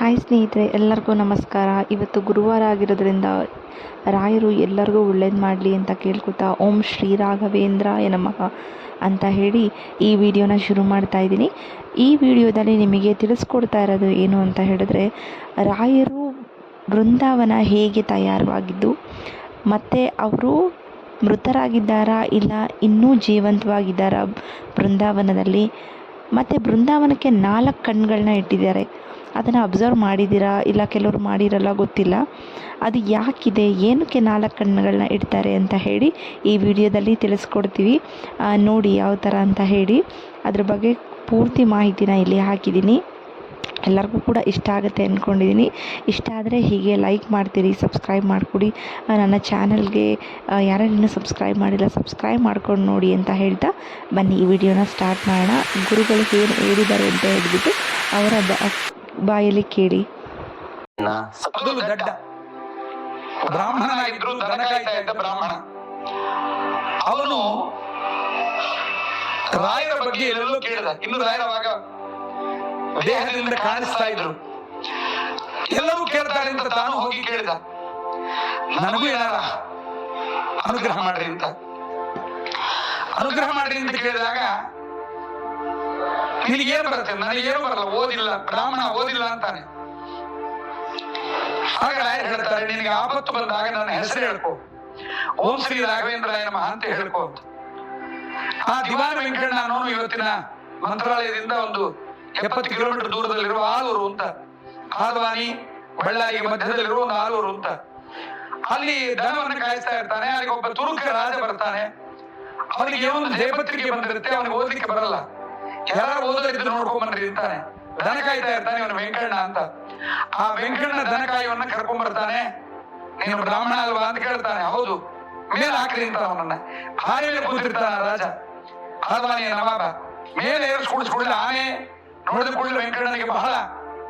Hi ಸ್ನೇಹಿತರೆ, ಎಲ್ಲರಿಗೂ ನಮಸ್ಕಾರ. ಇವತ್ತು ಗುರುವಾರ ಆಗಿರೋದ್ರಿಂದ ರಾಯರು ಎಲ್ಲರಿಗೂ ಒಳ್ಳೇದು ಮಾಡಲಿ ಅಂತ ಕೇಳ್ಕೊತಾ ಓಂ ಶ್ರೀ ರಾಘವೇಂದ್ರಾಯ ನಮಃ ಅಂತ ಹೇಳಿ ಈ ವಿಡಿಯೋನ ಶುರು ಮಾಡ್ತಾ ಇದ್ದೀನಿ. ಈ ವಿಡಿಯೋದಲ್ಲಿ ನಿಮಗೆ ತಿಳಿಸ್ಕೊಡ್ತಾ ಇರೋದು ಏನು ಅಂತ ಹೇಳಿದ್ರೆ, ರಾಯರು ಬೃಂದಾವನ ಹೇಗೆ ತಯಾರವಾಗಿದ್ದು, ಮತ್ತು ಅವರು ಮೃತರಾಗಿದ್ದಾರಾ ಇಲ್ಲ ಇನ್ನೂ ಜೀವಂತವಾಗಿದ್ದಾರಾ ಬೃಂದಾವನದಲ್ಲಿ ಮತ್ತು ಬೃಂದಾವನಕ್ಕೆ ನಾಲ್ಕು ಕಣ್ಗಳನ್ನ ಇಟ್ಟಿದ್ದಾರೆ. ಅದನ್ನು ಅಬ್ಸರ್ವ್ ಮಾಡಿದ್ದೀರಾ ಇಲ್ಲ ಕೆಲವರು ಮಾಡಿರಲ್ಲ, ಗೊತ್ತಿಲ್ಲ. ಅದು ಯಾಕಿದೆ? ಏನಕ್ಕೆ ನಾಲ್ಕು ಕಣ್ಣುಗಳನ್ನ ಇಡ್ತಾರೆ ಅಂತ ಹೇಳಿ ಈ ವಿಡಿಯೋದಲ್ಲಿ ತಿಳಿಸ್ಕೊಡ್ತೀವಿ. ನೋಡಿ ಯಾವ ಥರ ಅಂತ ಹೇಳಿ. ಅದ್ರ ಬಗ್ಗೆ ಪೂರ್ತಿ ಮಾಹಿತಿನ ಇಲ್ಲಿ ಹಾಕಿದ್ದೀನಿ. ಎಲ್ಲರಿಗೂ ಕೂಡ ಇಷ್ಟ ಆಗುತ್ತೆ ಅಂದ್ಕೊಂಡಿದ್ದೀನಿ ಇಷ್ಟ ಆದರೆ ಹೀಗೆ ಲೈಕ್ ಮಾಡ್ತೀರಿ ಸಬ್ಸ್ಕ್ರೈಬ್ ಮಾಡಿಕೊಡಿ. ನನ್ನ ಚಾನಲ್ಗೆ ಯಾರ್ಯಾರು ಇನ್ನೂ ಸಬ್ಸ್ಕ್ರೈಬ್ ಮಾಡಿಲ್ಲ ಸಬ್ಸ್ಕ್ರೈಬ್ ಮಾಡ್ಕೊಂಡು ನೋಡಿ ಅಂತ ಹೇಳ್ತಾ ಬನ್ನಿ. ಈ ವಿಡಿಯೋನ ಸ್ಟಾರ್ಟ್ ಮಾಡೋಣ. ಗುರುಗಳು ಏನು ಹೇಳಿದ್ದಾರೆ ಅಂತ ಹೇಳಿಬಿಟ್ಟು ಅವರ ಬಾಯಲ್ಲಿ ಕೇಳಿ. ದಡ್ಡ. ಬ್ರಾಹ್ಮಣನಾಗಿದ್ರು ದನ ಕಾಯ್ತಾ ಇದ್ದ ಬ್ರಾಹ್ಮಣ. ಅವನು ರಾಯರ ಬಗ್ಗೆ ಎಲ್ಲೆಲ್ಲೋ ಕೇಳಿದ. ಇನ್ನು ರಾಯರವಾಗ ದೇಹದಿಂದ ಕಾಣಿಸ್ತಾ ಇದ್ರು. ಎಲ್ಲರೂ ಕೇಳ್ತಾರೆ ಅಂತ ತಾನು ಹೋಗಿ ಕೇಳಿದ. ನನಗೂ ಏನಾರ ಅನುಗ್ರಹ ಮಾಡ್ರಿ ಅಂತ. ಅನುಗ್ರಹ ಮಾಡ್ರಿ ಅಂತ ಕೇಳಿದಾಗ ನಿನಗೇನು ಬರುತ್ತೆ? ನನಗೇನು ಬರಲ್ಲ? ಓದಿಲ್ಲ. ಬ್ರಾಹ್ಮಣ ಓದಿಲ್ಲ ಅಂತಾನೆ. ಆಗ ರಾಯರು ಹೇಳ್ತಾರೆ, ನಿನಗೆ ಆಪತ್ತು ಬಂದಾಗ ನನ್ನ ಹೆಸರು ಹೇಳ್ಕೋ. ಓಂ ಶ್ರೀ ರಾಘವೇಂದ್ರಾಯ ನಮಃ ಅಂತ ಹೇಳ್ಕೋ ಅಂತ. ಆ ದಿವಾನ ವೆಂಕಣ್ಣ ಅನ್ನೋನು ಇವತ್ತಿನ ಮಂತ್ರಾಲಯದಿಂದ ಒಂದು ಎಪ್ಪತ್ತು ಕಿಲೋಮೀಟರ್ ದೂರದಲ್ಲಿರುವ ಆಲೂರು ಅಂತ. ಆದವಾನಿ, ಬಳ್ಳಾರಿಗೆ ಮಧ್ಯದಲ್ಲಿರುವ ಒಂದು ಆಲೂರು ಅಂತ. ಅಲ್ಲಿ ದನವನ್ನು ಕಾಯಿಸ್ತಾ ಇರ್ತಾನೆ, ಅಲ್ಲಿಗೆ ಒಬ್ಬ ತುರುಕ ರಾಜ ಬರ್ತಾನೆ. ಅವನಿಗೆ ಒಂದು ಜಯಪತ್ರಿಕೆ ಬಂದಿರುತ್ತೆ, ಅವನಿಗೆ ಓದಲಿಕ್ಕೆ ಬರಲ್ಲ. ಯಾರು ಓದೋದಿದ್ರು ನೋಡ್ಕೊಂಡ್ ಬನ್ರಿ ಅಂತಾನೆ. ದನ ಕಾಯ್ತಾ ಇರ್ತಾನೆ ಇವನು ವೆಂಕಣ್ಣ ಅಂತ. ಆ ವೆಂಕಣ್ಣ ದನ ಕಾಯುವನ್ನ ಕರ್ಕೊಂಡ್ ಬರ್ತಾನೆ ನೀನು ಬ್ರಾಹ್ಮಣ ಅಲ್ವಾ ಅಂತ ಕೇಳ್ತಾನೆ. ಹೌದು. ಮೇಲೆ ಹಾಕ್ರಿ ಅಂತ ಅವನನ್ನ. ಮೇಲೆ ಕೂತಿರ್ತಾನ ರಾಜ. ಆದಾನಿಯ ನವಾಬ. ಮೇಲೆ ಏರಿಸ್ಕೊಳಿಸ್ಕೊಳ್ಳಿ ಆನೆ. ನೋಡಿದ ಕೂಡಲೇ ವೆಂಕಣ್ಣನಿಗೆ ಬಹಳ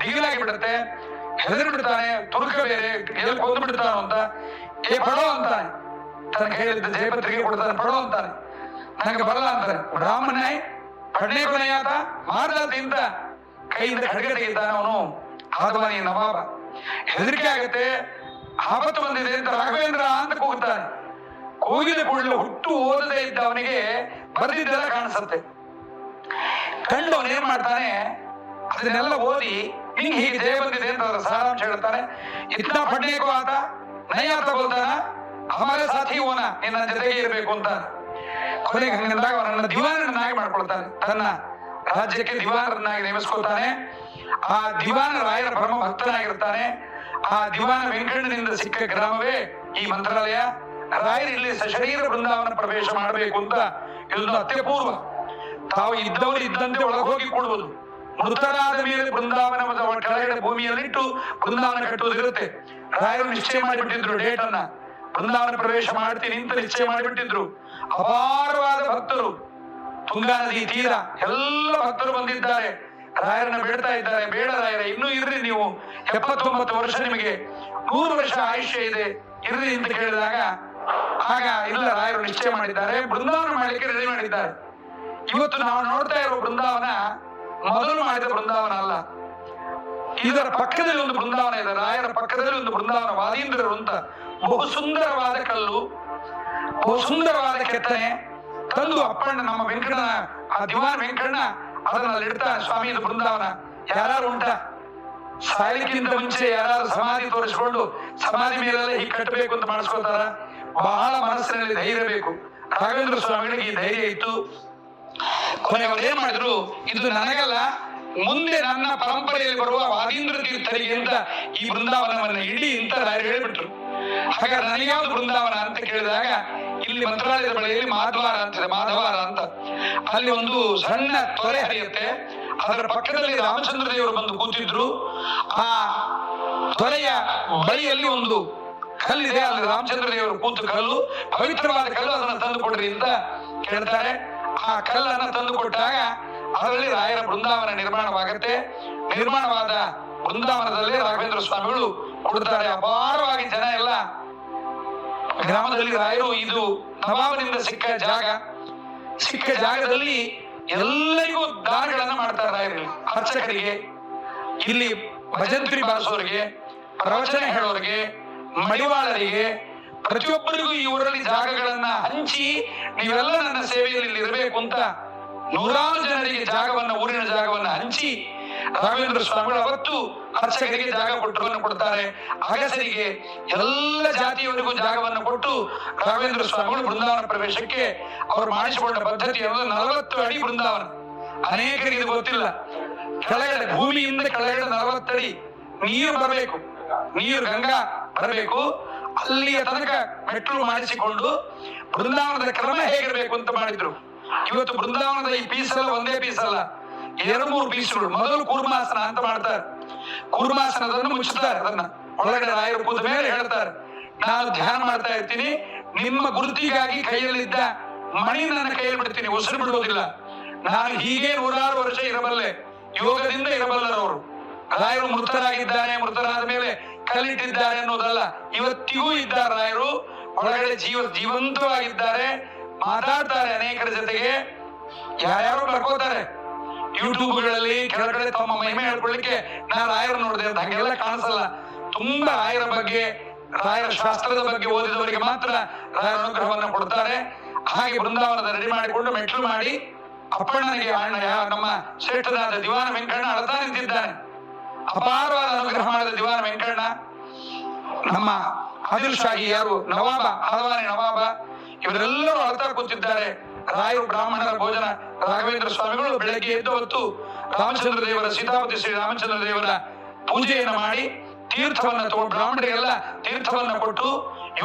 ದಿಗಿಲಾಗಿ ಬಿಡುತ್ತೆ. ಹೆದರಿ ಬಿಡ್ತಾನೆ. ತುರ್ಕ ಬೇರೆ ಎಲ್ಲಿ ಕೊಂದು ಬಿಡ್ತಾನ ಅಂತ. ಏ, ಪಡೋ ಅಂತಾನೆ. ತನಗೆ ಹೇಳಿದ್ದ ಜಯಪತ್ರಿಗೆ ಕೊಡ್ತಾನೆ. ಪಡೋ ಅಂತಾನೆ. ನನಗೆ ಬರಲ್ಲ ಅಂತಾನೆ. ಬ್ರಾಹ್ಮಣನೇ ಕಡಲೆ ಕೊನೆಯಾತ ಮಾರ್ಗದಿಂದ ಕೈಯಿಂದ ಖಡ್ಗ ತೆಗಿತಾನೆ ಅವನು. ಆದವನಿ ನವಾಬ. ಹೆದರಿಕೆ ಆಗುತ್ತೆ. ಆಪತ್ತು ಬಂದಿದೆ ಅಂತ ರಾಘವೇಂದ್ರ ಅಂತ ಕೂಗುತ್ತಾನೆ. ಕೂಗಿದ ಕೂಡಲೇ ಹುಟ್ಟು ಓದದೆ ಇದ್ದ ಅವನಿಗೆ ಬರೆದಿದ್ದೆಲ್ಲ ಕಾಣಿಸುತ್ತೆ. ಕಂಡು ಅವನು ಏನ್ ಮಾಡ್ತಾನೆ? ಅದನ್ನೆಲ್ಲ ಓದಿ ಹಿಂಗ್ ಹೀಗೆ ಜಯ ಬಂದಿದೆ ಅಂತ ಸಾರಾಂಶ ಹೇಳ್ತಾನೆ. ಇತ್ತ ಪಡ್ನೇಕೋ ಆತ ನೈಯಾತ ಬಲ್ತಾನ. ಅಮರ ಸಾಥಿ ಓನ ನಿನ್ನ ಜೊತೆಗೆ ಇರಬೇಕು ಅಂತ ಕೊನೆಗೆ ಹಂಗಂದಾಗ ಅವನನ್ನ ದಿವಾನರನ್ನಾಗಿ ಮಾಡ್ಕೊಳ್ತಾನೆ. ತನ್ನ ರಾಜ್ಯಕ್ಕೆ ದಿವಾನರನ್ನಾಗಿ ನೇಮಿಸ್ಕೊಳ್ತಾನೆ. ಆ ದಿವಾನ ರಾಯರ ಪರಮ ಭಕ್ತನಾಗಿರ್ತಾನೆ. ಆ ದಿವಾನ ವೆಂಕಣ್ಣನಿಂದ ಸಿಕ್ಕ ಗ್ರಾಮವೇ ಈ ಮಂತ್ರಾಲಯ. ರಾಯರು ಇಲ್ಲಿ ಸಶರೀರ ಬೃಂದಾವನ ಪ್ರವೇಶ ಮಾಡಬೇಕು ಅಂತ ಇದೊಂದು ಅತ್ಯಪೂರ್ವ. ತಾವು ಇದ್ದವರು ಇದ್ದಂತೆ ಒಳಗೆ ಹೋಗಿ ಕೊಡುವುದು. ಮೃತರಾದ ಮೇಲೆ ಬೃಂದಾವನ ಕೆಳಗಡೆ ಭೂಮಿಯಲ್ಲಿಟ್ಟು ಬೃಂದಾವನ ಕಟ್ಟುವುದಿರುತ್ತೆ ರಾಯರು ನಿಶ್ಚಯ ಮಾಡಿಬಿಟ್ಟಿದ್ರು ಡೇಟ್ ಅನ್ನ ಬೃಂದಾವನ ಪ್ರವೇಶ ಮಾಡ್ತೀನಿ ಅಂತ ನಿಶ್ಚಯ ಮಾಡಿಬಿಟ್ಟಿದ್ರು. ಅಪಾರವಾದ ಭಕ್ತರು. ತುಂಗಾ ನದಿ ತೀರ ಎಲ್ಲ ಭಕ್ತರು ಬಂದಿದ್ದಾರೆ. ರಾಯರನ್ನ ಬೇಡ್ತಾ ಇದ್ದಾರೆ. ಬೇಡ ರಾಯರ, ಇನ್ನೂ ಇರ್ರಿ ನೀವು. ಎಪ್ಪತ್ತೊಂಬತ್ತು ವರ್ಷ ನಿಮಗೆ ನೂರು ವರ್ಷ ಆಯುಷ್ಯ ಇದೆ. ಇರ್ರಿ ಅಂತ ಕೇಳಿದಾಗ, ಆಗ ಇಲ್ಲ ರಾಯರು ನಿಶ್ಚಯ ಮಾಡಿದ್ದಾರೆ. ಬೃಂದಾವನ ಮಾಡಲಿಕ್ಕೆ ರೆಡಿ ಮಾಡಿದ್ದಾರೆ. ಇವತ್ತು ನಾವು ನೋಡ್ತಾ ಇರೋ ಬೃಂದಾವನ ಮೊದಲು ಮಾಡಿದ ಬೃಂದಾವನ ಅಲ್ಲ. ಇದರ ಪಕ್ಕದಲ್ಲಿ ಒಂದು ಬೃಂದಾವನ ಇದೆ. ರಾಯರ ಪಕ್ಕದಲ್ಲಿ ಒಂದು ಬೃಂದಾವನ ವಾದೀಂದ್ರರು ಅಂತ ಬಹು ಸುಂದರವಾದ ಕಲ್ಲು, ಬಹು ಸುಂದರವಾದ ಕೆತ್ತನೆ, ತಂದು ಅಪ್ಪಣ್ಣ ನಮ್ಮ ವೆಂಕಣ್ಣ, ಆ ದಿವಾನ ವೆಂಕಣ್ಣ ಅದನ್ನ ಇಡ್ತಾನೆ ಸ್ವಾಮಿ ಇದು ಬೃಂದಾವನ. ಯಾರು ಉಂಟ? ಸಾಯಲಿಕ್ಕಿಂತ ಮುಂಚೆ ಯಾರು ಸಮಾಧಿ ತೋರಿಸ್ಕೊಂಡು ಸಮಾಧಿ ಮೇಲೆಲ್ಲ ಹೀಗೆ ಕಟ್ಟಬೇಕು ಅಂತ ಮಾಡಿಸ್ಕೊತಾರ ಬಹಳ ಮನಸ್ಸಿನಲ್ಲಿ ಧೈರ್ಯ ಬೇಕು. ರಾಘವೇಂದ್ರ ಸ್ವಾಮಿಗಳಿಗೆ ಈ ಧೈರ್ಯ ಇತ್ತು. ಕೊನೆಯವರು ಏನ್ ಮಾಡಿದ್ರು? ಇದು ನನಗಲ್ಲ, ಮುಂದೆ ನನ್ನ ಪರಂಪರೆಯಲ್ಲಿ ಬರುವ ವಾದೀಂದ್ರ ತೀರ್ಥರಿಗೆ ಈ ಬೃಂದಾವನವನ್ನ ಇಡಿ ಅಂತ ಹೇಳ್ಬಿಟ್ರು. ಹಾಗಾದ್ರೆ ನನಗ್ಯಾವ್ದು ಬೃಂದಾವನ ಅಂತ ಕೇಳಿದಾಗ, ಇಲ್ಲಿ ಮಂತ್ರಾಲಯದ ಬಳಿಯಲ್ಲಿ ಮಾಧವಾರ ಅಂತಿದೆ ಮಾಧವಾರ ಅಂತ. ಅಲ್ಲಿ ಒಂದು ಸಣ್ಣ ತೊರೆ ಹರಿಯುತ್ತೆ. ಅದರ ಪಕ್ಕದಲ್ಲಿ ರಾಮಚಂದ್ರ ದೇವರು ಬಂದು ಕೂತಿದ್ರು. ಆ ತೊರೆಯ ಬಳಿಯಲ್ಲಿ ಒಂದು ಕಲ್ಲಿದೆ, ಅಲ್ಲಿ ರಾಮಚಂದ್ರ ದೇವರು ಕೂತು ಕಲ್ಲು, ಪವಿತ್ರವಾದ ಕಲ್ಲು ಅದನ್ನ ತಂದು ಕೊಡ್ರಿ ಅಂತ ಕೇಳ್ತಾರೆ. ಆ ಕಲ್ಲನ್ನ ತಂದು ಕೊಟ್ಟಾಗ ಅದರಲ್ಲಿ ರಾಯರ ಬೃಂದಾವನ ನಿರ್ಮಾಣವಾಗತ್ತೆ. ನಿರ್ಮಾಣವಾದ ಬೃಂದಾವನದಲ್ಲಿ ರಾಘವೇಂದ್ರ ಸ್ವಾಮಿಗಳು ಕೊಡುತ್ತಾರೆ ಅಪಾರವಾಗಿ ಜನ ಗ್ರಾಮದಲ್ಲಿ ರಾಯರು ಇದು ನವಾಬನಿಂದ ಸಿಕ್ಕ ಜಾಗ. ಸಿಕ್ಕ ಜಾಗದಲ್ಲಿ ಎಲ್ಲರಿಗೂ ದಾನಗಳನ್ನ ಮಾಡ್ತಾರೆ ರಾಯರಲ್ಲಿ ಅರ್ಚಕರಿಗೆ, ಇಲ್ಲಿ ಭಜಂತ್ರಿ ಬಾರಿಸೋರಿಗೆ ಪ್ರವಚನ ಹೇಳೋರಿಗೆ, ಮಡಿವಾಳರಿಗೆ, ಪ್ರತಿಯೊಬ್ಬರಿಗೂ ಈ ಊರಲ್ಲಿ ಜಾಗಗಳನ್ನ ಹಂಚಿ ನೀವೆಲ್ಲ ನನ್ನ ಸೇವೆಯಲ್ಲಿ ಇರಬೇಕು ಅಂತ ನೂರಾರು ಜನರಿಗೆ ಜಾಗವನ್ನ, ಊರಿನ ಜಾಗವನ್ನ ಹಂಚಿ ರಾಘವೇಂದ್ರ ಸ್ವಾಮಿಗಳು ಅವತ್ತು ಅರ್ಚಕರಿಗೆ ಜಾಗ ಕೊಟ್ಟರನ್ನು ಕೊಡ್ತಾರೆ. ಅಗಸರಿಗೆ ಎಲ್ಲ ಜಾತಿಯವರಿಗೂ ಜಾಗವನ್ನು ಕೊಟ್ಟು ರಾಘವೇಂದ್ರ ಸ್ವಾಮಿಗಳು ಬೃಂದಾವನ ಪ್ರವೇಶಕ್ಕೆ ಅವರು ಮಾಡಿಸಿಕೊಂಡ ಪದ್ಧತಿ ಅನ್ನೋದು ನಲವತ್ತು ಅಡಿ ಬೃಂದಾವನ. ಅನೇಕರಿಗೆ ಗೊತ್ತಿಲ್ಲ. ಕೆಳಗಡೆ ಭೂಮಿಯಿಂದ ಕೆಳಗಡೆ ನಲವತ್ತಡಿ ನೀರು ಬರಬೇಕು. ನೀರು ಗಂಗಾ ಬರಬೇಕು. ಅಲ್ಲಿಯ ತನಕ ಮೆಟ್ಲು ಮಾಡಿಸಿಕೊಂಡು ಬೃಂದಾವನದ ಕ್ರಮ ಹೇಗಿರಬೇಕು ಅಂತ ಮಾಡಿದ್ರು. ಇವತ್ತು ಬೃಂದಾವನದ ಈ ಪೀಸ್ ಅಲ್ಲ ಒಂದೇ ಪೀಸ್ ಅಲ್ಲ. ಎರಡು ಮೂರು ಮೊದಲು ಕೂರ್ಮಾಸನ ಅಂತ ಮಾಡ್ತಾರೆ. ಕೂರ್ಮಾಸನದನ್ನು ಮುಚ್ಚುತ್ತಾರೆ ಅದನ್ನ. ಒಳಗಡೆ ರಾಯರು ಕೂತ ಮೇಲೆ ಹೇಳ್ತಾರೆ. ನಾನು ಧ್ಯಾನ ಮಾಡ್ತಾ ಇರ್ತೀನಿ. ನಿಮ್ಮ ಗುರುತಿಗಾಗಿ ಕೈಯಲ್ಲಿದ್ದ ಮಣಿ ನನ್ನ ಕೈಯಲ್ಲಿ ಬಿಡ್ತೀನಿ. ಉಸಿರು ಬಿಡುವುದಿಲ್ಲ ನಾನು ಹೀಗೆ ನೂರಾರು ವರ್ಷ ಇರಬಲ್ಲೆ. ಯೋಗದಿಂದ ಇರಬಲ್ಲರವರು. ರಾಯರು ಮೃತರಾಗಿದ್ದಾರೆ ಮೃತರಾದ ಮೇಲೆ ಕಲ್ಲಿಟ್ಟಿದ್ದಾರೆ ಅನ್ನೋದಲ್ಲ. ಇವತ್ತಿಗೂ ಇದ್ದಾರೆ ರಾಯರು. ಒಳಗಡೆ ಜೀವ ಜೀವಂತವಾಗಿದ್ದಾರೆ. ಮಾತಾಡ್ತಾರೆ ಅನೇಕರ ಜೊತೆಗೆ. ಯಾರ್ಯಾರು ಬರ್ಕೋತಾರೆ ಯೂಟ್ಯೂಬ್ಗಳಲ್ಲಿ ಕೆಳಗಡೆ ತಮ್ಮ ಮಹಿಮೆ ಹೇಳ್ಕೊಳ್ಳಿಕ್ಕೆ ನಾ ರಾಯರ್ ನೋಡಿದೆ ಅಂತ ಹಂಗೆಲ್ಲ ಕಾಣಿಸಲ್ಲ. ತುಂಬಾ ರಾಯರ ಬಗ್ಗೆ, ರಾಯರ ಶಾಸ್ತ್ರದ ಬಗ್ಗೆ ಓದಿದವರಿಗೆ ಮಾತ್ರ ರಾಯರ ಅನುಗ್ರಹವನ್ನ ಕೊಡ್ತಾರೆ. ಹಾಗೆ ಬೃಂದಾವನದ ರೆಡಿ ಮಾಡಿಕೊಂಡು ಮೆಟ್ಲು ಮಾಡಿ ಅಪ್ಪಣ್ಣನಿಗೆ ಅಣ್ಣ ನಮ್ಮ ಶ್ರೇಷ್ಠನಾದ ದಿವಾನ ವೆಂಕಣ್ಣ ಅಳತಾ ನಿಂತಿದ್ದಾನೆ. ಅಪಾರವಾದ ಅನುಗ್ರಹ ಮಾಡಿದ ದಿವಾನ ವೆಂಕಣ್ಣ. ನಮ್ಮ ಆದಿಲ್ ಶಾಹಿ ಯಾರು? ನವಾಬ ಹಲವಾರಿ ನವಾಬ. ಇವರೆಲ್ಲರೂ ಅಳ್ತಾ ಕೂತಿದ್ದಾರೆ. ರಾಯರು ಬ್ರಾಹ್ಮಣರ ಭೋಜನ, ರಾಘವೇಂದ್ರ ಸ್ವಾಮಿಗಳು ಬೆಳಗ್ಗೆ ಎದ್ದು ಹೊತ್ತು ರಾಮಚಂದ್ರ ದೇವರ ಸೀತಾಪತಿ ಶ್ರೀ ರಾಮಚಂದ್ರ ದೇವರ ಪೂಜೆಯನ್ನು ಮಾಡಿ ತೀರ್ಥವನ್ನ ತಗೊಂಡು ಬ್ರಾಹ್ಮಣರಿಗೆಲ್ಲ ತೀರ್ಥವನ್ನ ಕೊಟ್ಟು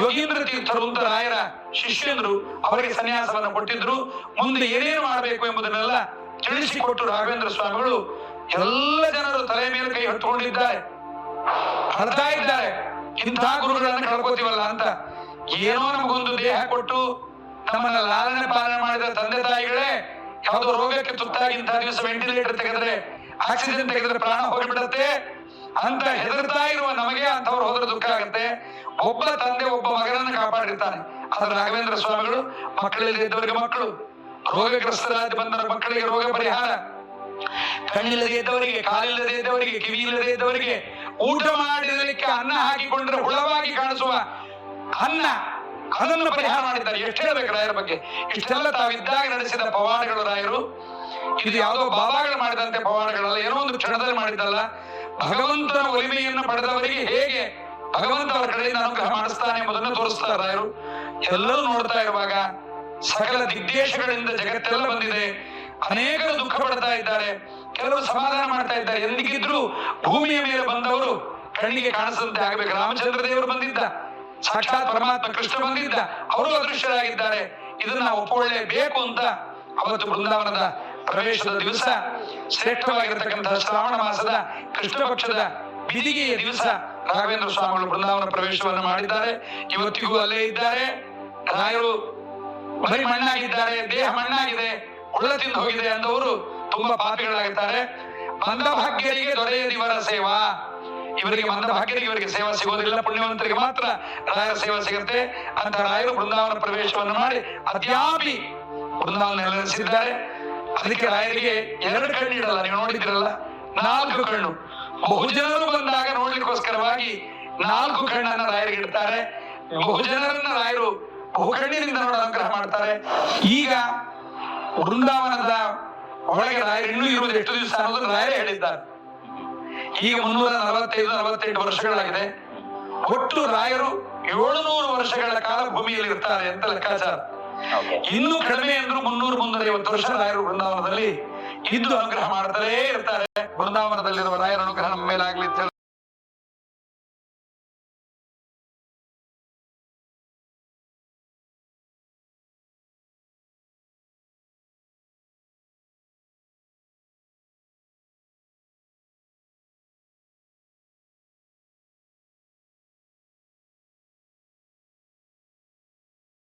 ಯೋಗೀಂದ್ರ ತೀರ್ಥರು ಅಂತ ರಾಯರ ಶಿಷ್ಯಂದ್ರು ಅವರಿಗೆ ಸನ್ಯಾಸವನ್ನ ಕೊಟ್ಟಿದ್ರು. ಮುಂದೆ ಏನೇನು ಮಾಡಬೇಕು ಎಂಬುದನ್ನೆಲ್ಲ ತಿಳಿಸಿಕೊಟ್ಟು ರಾಘವೇಂದ್ರ ಸ್ವಾಮಿಗಳು ಎಲ್ಲ ಜನರು ತಲೆ ಮೇಲೆ ಕೈ ಹೊತ್ತುಕೊಂಡಿದ್ದಾರೆ. ಅಳ್ತಾ ಇದ್ದಾರೆ. ಇಂತಹ ಗುರುಗಳನ್ನ ಕಳ್ಕೊತೀವಲ್ಲ ಅಂತ ಏನೋ ನಮಗೊಂದು ದೇಹ ಕೊಟ್ಟು ನಮ್ಮನ್ನ ಲಾಲನೆ ಪಾಲನೆ ಮಾಡಿದ ತಂದೆ ತಾಯಿಗಳೇ, ಯಾವುದೋ ರೋಗಕ್ಕೆ ತುತ್ತಾಗಿ ಇಂತಹ ದಿವಸ ವೆಂಟಿಲೇಟರ್ ತೆಗೆದ್ರೆ ಆಕ್ಸಿಜನ್ ತೆಗೆದ್ರೆ ಪ್ರಾಣ ಹೋಗಿಬಿಡತ್ತೆ. ಅಂತ ಹೆದರ್ತಾ ಇರುವ ನಮಗೆ ಅಂತವ್ರು ಹೋದ್ರೆ ದುಃಖ ಆಗುತ್ತೆ. ಒಬ್ಬ ತಂದೆ, ಒಬ್ಬ ಮಗನನ್ನು ಕಾಪಾಡಿರ್ತಾನೆ. ಆದ್ರೆ ರಾಘವೇಂದ್ರ ಸ್ವಾಮಿಗಳು ಮಕ್ಕಳಲ್ಲಿ ಇದ್ದವರಿಗೆ ಮಕ್ಕಳು ರೋಗಗ್ರಸ್ತರಾಗಿ ಬಂದ ಮಕ್ಕಳಿಗೆ ರೋಗ ಪರಿಹಾರ. ಕಣ್ಣಿಲ್ಲದೆ ಇದ್ದವರಿಗೆ, ಕಾಲಿಲ್ಲದೆ ಇದ್ದವರಿಗೆ ಕಿವಿ ಇಲ್ಲದೆ ಇದ್ದವರಿಗೆ ಊಟ ಮಾಡಿದಲಿಕ್ಕೆ ಅನ್ನ ಹಾಕಿಕೊಂಡ್ರೆ ಹುಳವಾಗಿ ಕಾಣಿಸುವ ಅನ್ನ ಅದನ್ನು ಪರಿಹಾರ ಮಾಡಿದ್ದಾರೆ. ಎಷ್ಟು ಹೇಳಬೇಕು ರಾಯರ ಬಗ್ಗೆ? ಇಷ್ಟೆಲ್ಲ ತಾವಿದ್ದಾಗ ನಡೆಸಿದ ಪವಾಡಗಳು ರಾಯರು? ಇದು ಯಾವುದೋ ಬಾಬಾಗಳು ಮಾಡಿದಂತೆ ಪವಾಡಗಳಲ್ಲ ಏನೋ ಒಂದು ಕ್ಷಣದಲ್ಲಿ ಮಾಡಿದ್ದಲ್ಲ. ಭಗವಂತನ ಒಲಿಮೆಯನ್ನು ಪಡೆದವರಿಗೆ ಹೇಗೆ ಭಗವಂತ ಅವರ ಕಡೆಯಿಂದ ಅನುಗ್ರಹ ಮಾಡಿಸ್ತಾನೆ ಎಂಬುದನ್ನು ತೋರಿಸ್ತಾರೆ ರಾಯರು? ಎಲ್ಲರೂ ನೋಡ್ತಾ ಇರುವಾಗ ಸಕಲ ದಿಗ್ದೇಶಗಳಿಂದ ಜಗತ್ತೆಲ್ಲ ಬಂದಿದೆ. ಅನೇಕರು ದುಃಖ ಪಡ್ತಾ ಇದ್ದಾರೆ. ಕೆಲವರು ಸಮಾಧಾನ ಮಾಡ್ತಾ ಇದ್ದಾರೆ. ಎಂದಿಗಿದ್ರು ಭೂಮಿಯ ಮೇಲೆ ಬಂದವರು ಕಣ್ಣಿಗೆ ಕಾಣಿಸದಂತೆ ಆಗಬೇಕು. ರಾಮಚಂದ್ರ ದೇವರು ಬಂದಿದ್ದ. ಸಾಕ್ಷಾತ್ ಪರಮಾತ್ಮ ಕೃಷ್ಣ ಬಂದಿದ್ದ ಅವರು ಅದೃಶ್ಯರಾಗಿದ್ದಾರೆ. ಇದನ್ನ ಒಪ್ಪಿಕೊಳ್ಳೇಬೇಕು ಅಂತ ಅವತ್ತು ಬೃಂದಾವನದ ಪ್ರವೇಶದ ದಿವಸ ಶ್ರೇಷ್ಠವಾಗಿರತಕ್ಕಂತಹ ಶ್ರಾವಣ ಮಾಸದ ಕೃಷ್ಣ ಪಕ್ಷದ ಬಿದಿಗೆಯ ದಿವಸ ರಾಘವೇಂದ್ರ ಸ್ವಾಮಿಗಳು ಬೃಂದಾವನ ಪ್ರವೇಶವನ್ನು ಮಾಡಿದ್ದಾರೆ. ಇವತ್ತಿಗೂ ಅಲ್ಲೇ ಇದ್ದಾರೆ. ರಾಯರು ಬರೀ ಮಣ್ಣಾಗಿದ್ದಾರೆ, ದೇಹ ಮಣ್ಣಾಗಿದೆ ಉಳ್ಳ ತಿಂದು ಹೋಗಿದೆ ಅಂದವರು ತುಂಬಾ ಪಾಪಿಗಳಾಗಿದ್ದಾರೆ. ಮಂದಭಾಗ್ಯರಿಗೆ ದೊರೆಯದಿವರ ಸೇವಾ. ಇವರಿಗೆ ಮಂದಭಾಗ್ಯರಿಗೆ ಇವರಿಗೆ ಸೇವಾ ಸಿಗೋದಿಲ್ಲ. ಪುಣ್ಯವಂತರಿಗೆ ಮಾತ್ರ ರಾಯರ ಸೇವಾ ಸಿಗುತ್ತೆ. ಅಂತ ರಾಯರು ಬೃಂದಾವನ ಪ್ರವೇಶವನ್ನು ಮಾಡಿ ಅದ್ಯಾಪಿ ಬೃಂದಾವನ ನೆಲೆಸಿದ್ದಾರೆ. ಅದಕ್ಕೆ ರಾಯರಿಗೆ ಎರಡು ಕಣ್ಣು ಇಡಲ್ಲ. ನೀವು ನೋಡಿದ್ರಲ್ಲ ನಾಲ್ಕು ಕಣ್ಣು. ಬಹುಜನರು ಬಂದಾಗ ನೋಡ್ಲಿಕ್ಕೋಸ್ಕರವಾಗಿ ನಾಲ್ಕು ಕಣ್ಣನ್ನ ರಾಯರಿಗೆ ಇಡ್ತಾರೆ. ಬಹುಜನರನ್ನ ರಾಯರು ಬಹುಕಣ್ಣಿನಿಂದ ನೋಡ ಅನುಗ್ರಹ ಮಾಡ್ತಾರೆ. ಈಗ ವೃಂದಾವನದ ಒಳಗೆ ರಾಯರು ಇನ್ನೂ ಇರುವುದು ಎಷ್ಟು ದಿವಸ ಅನ್ನೋದನ್ನು ರಾಯರೇ ಹೇಳಿದ್ದಾರೆ. ಈಗ ಮುನ್ನೂರ ನಲವತ್ತೈದು ನಲವತ್ತೆಂಟು ವರ್ಷಗಳಾಗಿದೆ. ಒಟ್ಟು ರಾಯರು ಏಳುನೂರು ವರ್ಷಗಳ ಕಾಲ ಭೂಮಿಯಲ್ಲಿ ಇರ್ತಾರೆ ಅಂತ ಲೆಕ್ಕಾಚಾರ. ಇನ್ನೂ ಕಡಿಮೆ ಅಂದ್ರು ಮುನ್ನೂರು ಮುನ್ನೂರೈವತ್ತು ವರ್ಷ ರಾಯರು ಬೃಂದಾವನದಲ್ಲಿ ಇದ್ದು ಅನುಗ್ರಹ ಮಾಡುತ್ತಲೇ ಇರ್ತಾರೆ. ಬೃಂದಾವನದಲ್ಲಿರುವ ರಾಯರ ಅನುಗ್ರಹ ನಮ್ಮ ಮೇಲೆ ಆಗ್ಲಿ ಅಂತ ಹೇಳಿ.